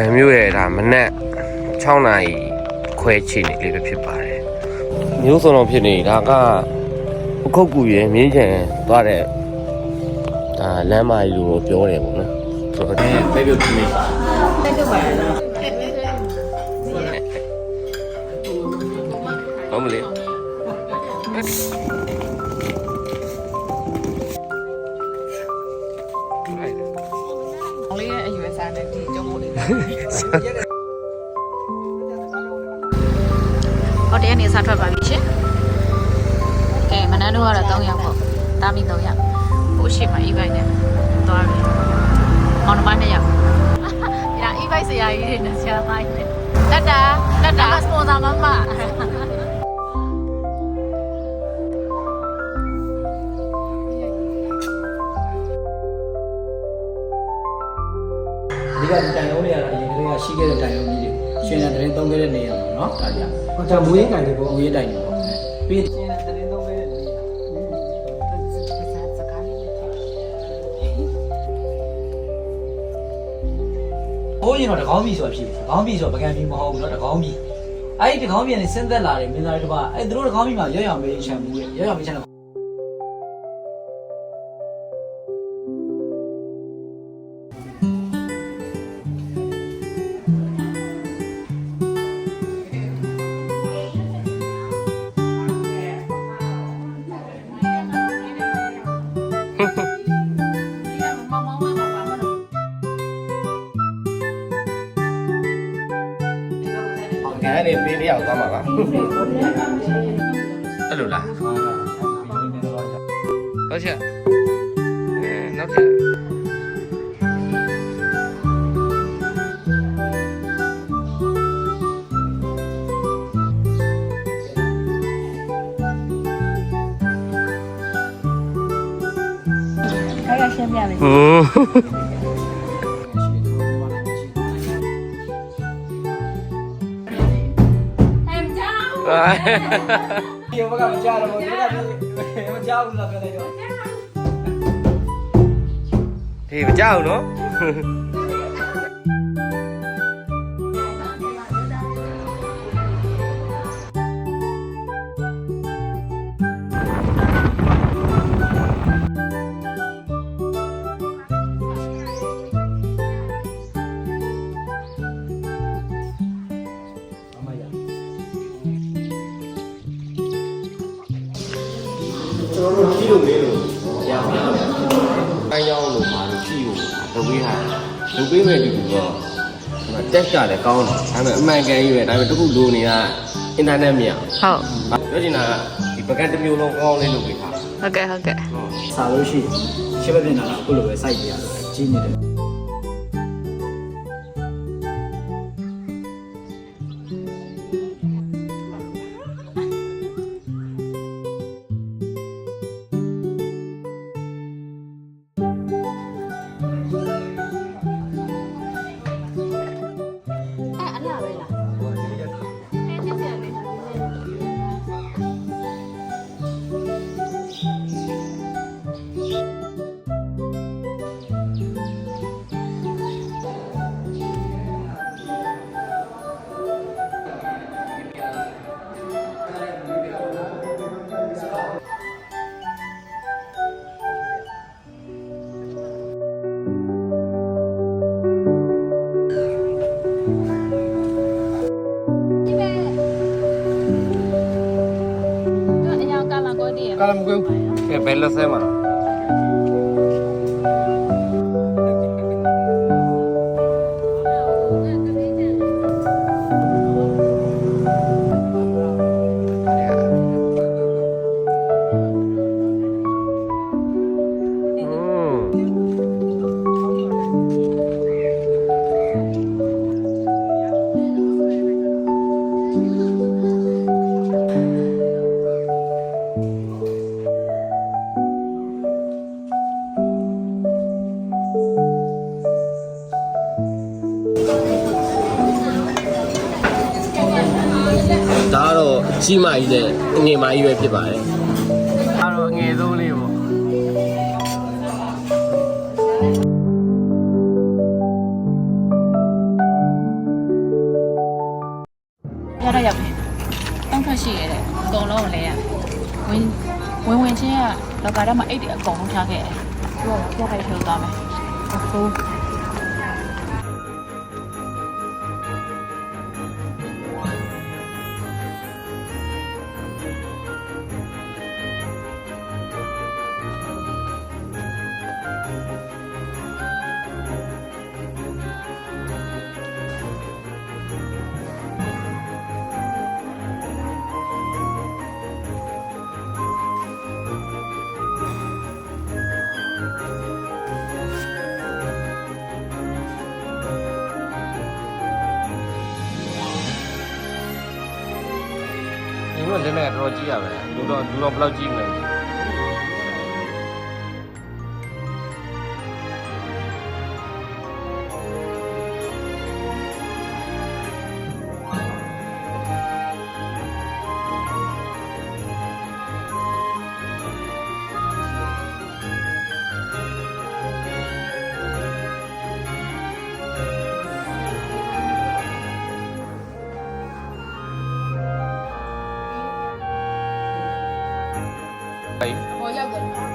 ကံမျိုးရဲ့ဒါမနက်6နာရီခွဲချိန်နေလေးပဲဖြစ်ပါတယ်မျိုးစုံတော့ဖြစ်နေဒါကအခုတ်ကူရဲ့မြင်းချံသွားတဲ့ဒါလမ်းမကြီးလို့ပြောတယ်ပေါ့နော်ဆိုတော့ဒီပဲပြုတ်ဒီနေ့ဟုတ်မလေး။အောင်လေး ဟိုတရက်နေစားထွက်ပါပြီရှင်ကဲမနန်းတို့ကတော့3ယောက်ပေါ့တာမီ3ယောက်ဟိုရှိမှ e-bike နဲ့သွားပြီမောင်နှမ2ယောက်ဒါ e-bike ဆရာကြီးတွေနဲ့ဆရာမကြီးနဲ့တက်တာတက်တာစပွန်ဆာမမ ကဒီတိုင်လုံးတွေကတော့အရင်ကလေးကရှိခဲ့တဲ့တိုင်လုံးကြီးတွေရှင်ရတဲ့ရင်သုံးခဲ့တဲ့နေရာပေါ့နော်ဒါကြီးဟောကျွန်မူရင်းတိုင်တွေပေါ့မူရင်းတိုင်တွေပေါ့ပြီးရှင်ရတဲ့ရင်သုံးခဲ့တဲ့နေရာဟိုရင်တော့တကောင်းပြီဆိုတာဖြစ်တယ်တကောင်းပြီဆိုတော့ပကံပြီမဟုတ်ဘူးเนาะတကောင်းပြီအဲ့ဒီတကောင်းပြီကနေဆင်းသက်လာတယ်မင်းသားတွေတပါအဲ့သူတို့တကောင်းပြီမှာရွက်ရောင်မေးချမ်းဘူးရဲ့ရွက်ရောင်မေးချမ်း တော့ငါနေပေးလေးအောင်သွားမှာပါအဲ့လိုလားဟုတ်ချက်အဲနောက်ချက်ခါရရှင်းပြမယ်ဟွ ဒီဘက်ကမကြားတော့ဘူးဒီကမကြားဘူးလားပြောလိုက်တော့ဒီမကြောက်နော် ကျွန်တော်တို့ကြည့်လို့မေးလို့ရပါမယ်အဲကြောင်းလို့ပါလို့ကြည့်လို့လုပ်ပေးတာလုပ်ပေးမဲ့ဒီကူတော့တက်ကြတယ်ကောင်းတယ်ဒါပေမဲ့အမှန်ကန်ကြီးပဲဒါပေမဲ့တခုလိုနေတာအင်တာနက်မရဟုတ်ပြောချင်တာကဒီပကတ်တစ်မျိုးလုံးကောင်းလေးလုပ်ပေးတာဟုတ်ကဲ့ဟုတ်ကဲ့ဟုတ်စာလို့ရှိရင်ရှင်းမပြနေတာအခုလိုပဲစိုက်ပြရတယ်ကြီးနေတယ် လာကိုတည်းကလ ကြီးမကြီးနဲ့အငယ်မကြီးပဲဖြစ်ပါတယ်အဲ့တော့အငယ်ဆုံးလေးပေါ့ရတော့ရောက်တယ်တောင်းထွက်ရှိရတဲ့အကုန်လုံးကိုလဲရဝင်ဝင်ဝင်ချင်းကလော်ကာထဲမှာအိတ်တွေအကုန်လုံးထားခဲ့တယ်သူကကိုယ်ခိုင်ထုတ်သွားမယ်ဟုတ် ဒီမှာလက်နဲ့တော့ကြည့်ရမယ်လူတော့လူတော့ဘယ်လောက်ကြည့်မလဲ ဟောရောက်တယ်